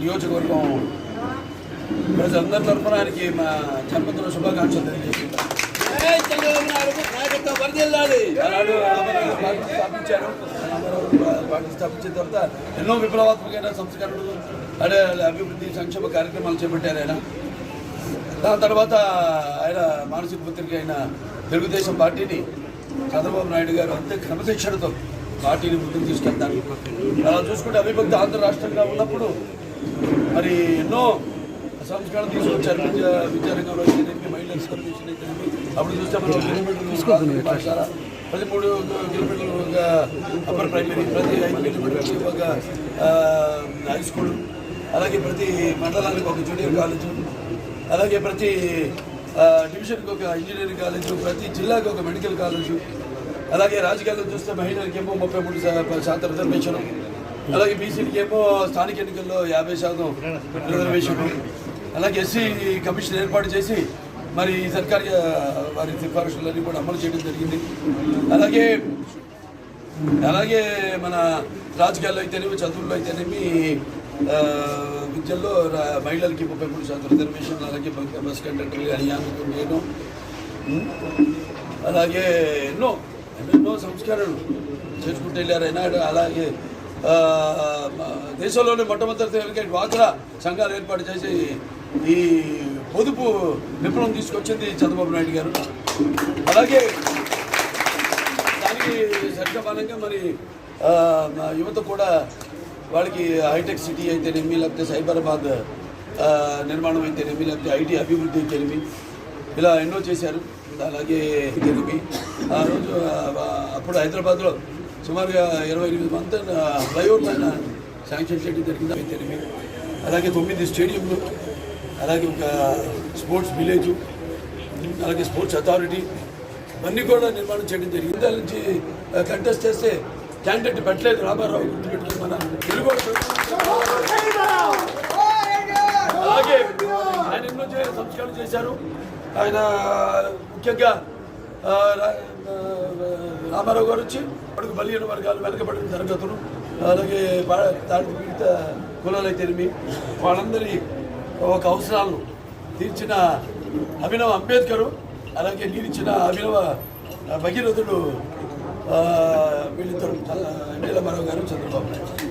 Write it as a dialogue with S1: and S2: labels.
S1: నియోజకవర్గం ప్రజలందరి తరఫున ఆయనకి మా జన్మదిన శుభాకాంక్షలు తెలియజేస్తున్నాం
S2: జై చంద్రబాబు నాయుడు నాయకత్వం వర్ధిల్లాలి.
S1: ఆనాడు రామారావు పార్టీ స్థాపించారు. స్థాపించిన తర్వాత ఎన్నో విప్లవాత్మకమైన సంస్కరణలు అదే అభివృద్ధి సంక్షేమ కార్యక్రమాలు చేపట్టారు ఆయన. దాని తర్వాత ఆయన మానసిక పత్రిక అయిన తెలుగుదేశం పార్టీని చంద్రబాబు నాయుడు గారు అంతే క్రమశిక్షణతో పార్టీని ముందుకు తీసుకెళ్తారు. అలా చూసుకుంటే అవిభక్త ఆంధ్ర రాష్ట్రంగా ఉన్నప్పుడు మరి ఎన్నో సంస్కరణ తీసుకొచ్చారు. విద్య విద్యారంగంలో అయితేనేమి మహిళల రిజర్వేషన్ అయితేనేమి అప్పుడు చూస్తే మనం కిలోమీటర్లు పాఠశాల ప్రతి మూడు కిలోమీటర్లు ఒక అప్పర్ ప్రైమరీ ప్రతి ఐదు కిలోమీటర్లకి ఒక హై స్కూల్ అలాగే ప్రతి మండలానికి ఒక జూనియర్ కాలేజ్ అలాగే ప్రతి డివిజన్కి ఒక ఇంజనీరింగ్ కాలేజ్ ప్రతి జిల్లాకి ఒక మెడికల్ కాలేజ్ అలాగే రాజకీయాల్లో చూస్తే మహిళలకి ఏమో ముప్పై మూడు శాతం రిజర్వేషన్ అలాగే బీసీలకి ఏమో స్థానిక ఎన్నికల్లో యాభై శాతం రిజర్వేషన్ అలాగే ఎస్సీ కమిషన్ ఏర్పాటు చేసి మరి ఈ సర్కార్ వారి సిఫార్సులన్నీ కూడా అమలు చేయడం జరిగింది. అలాగే అలాగే మన రాజకీయాల్లో అయితేనేమి చదువుల్లో అయితేనేమి విద్యల్లో మహిళలకి ముప్పై మూడు శాతం రిజర్వేషన్ అలాగే బస్ బస్ కండక్టర్ కానీ యామికు అలాగే ఎన్నో ఎన్నెన్నో సంస్కరణలు చేసుకుంటూ వెళ్ళారు. అయినా అలాగే దేశంలోనే మొట్టమొదటి డ్వాక్రా సంఘాలు ఏర్పాటు చేసి ఈ పొదుపు విప్లవం తీసుకొచ్చింది చంద్రబాబు నాయుడు గారు. అలాగే దానికి సరిగ్గా మరి యువత కూడా వాళ్ళకి హైటెక్ సిటీ అయితేనేమి లేకపోతే సైబరాబాద్ నిర్మాణం అయితేనేమి లేకపోతే ఐటీ అభివృద్ధి అయితేనేమి ఇలా ఎన్నో చేశారు. అలాగే అయితేనేమి ఆ రోజు అప్పుడు హైదరాబాద్లో సుమారుగా ఇరవై ఎనిమిది మంది ఫ్లైఓవర్ పైన శాంక్షన్ చేయడం జరిగింది. అయితేనేమి అలాగే తొమ్మిది స్టేడియంలు అలాగే ఒక స్పోర్ట్స్ విలేజు అలాగే స్పోర్ట్స్ అథారిటీ ఇవన్నీ కూడా నిర్మాణం చేయడం జరిగింది. దాని నుంచి కంటెస్ట్ చేస్తే క్యాండిడేట్ పెట్టలేదు రామారావు గుర్తుపెట్టుకుని మన తెలుగు అలాగే ఆయన ఎన్నో చే- చేశారు. ఆయన ముఖ్యంగా రామారావు గారు వచ్చి అడుగు బలియన వర్గాలు వెనకబడిన తరగతులు అలాగే పా- పీడిత కులాలు వాళ్ళందరి ఒక అవసరాలను తీర్చిన అభినవ అంబేద్కరు అలాగే నీరిచ్చిన అభినవ భగీరథుడు వీళ్ళిద్దరు ఎన్టీ రామారావు గారు చంద్రబాబు నాయుడు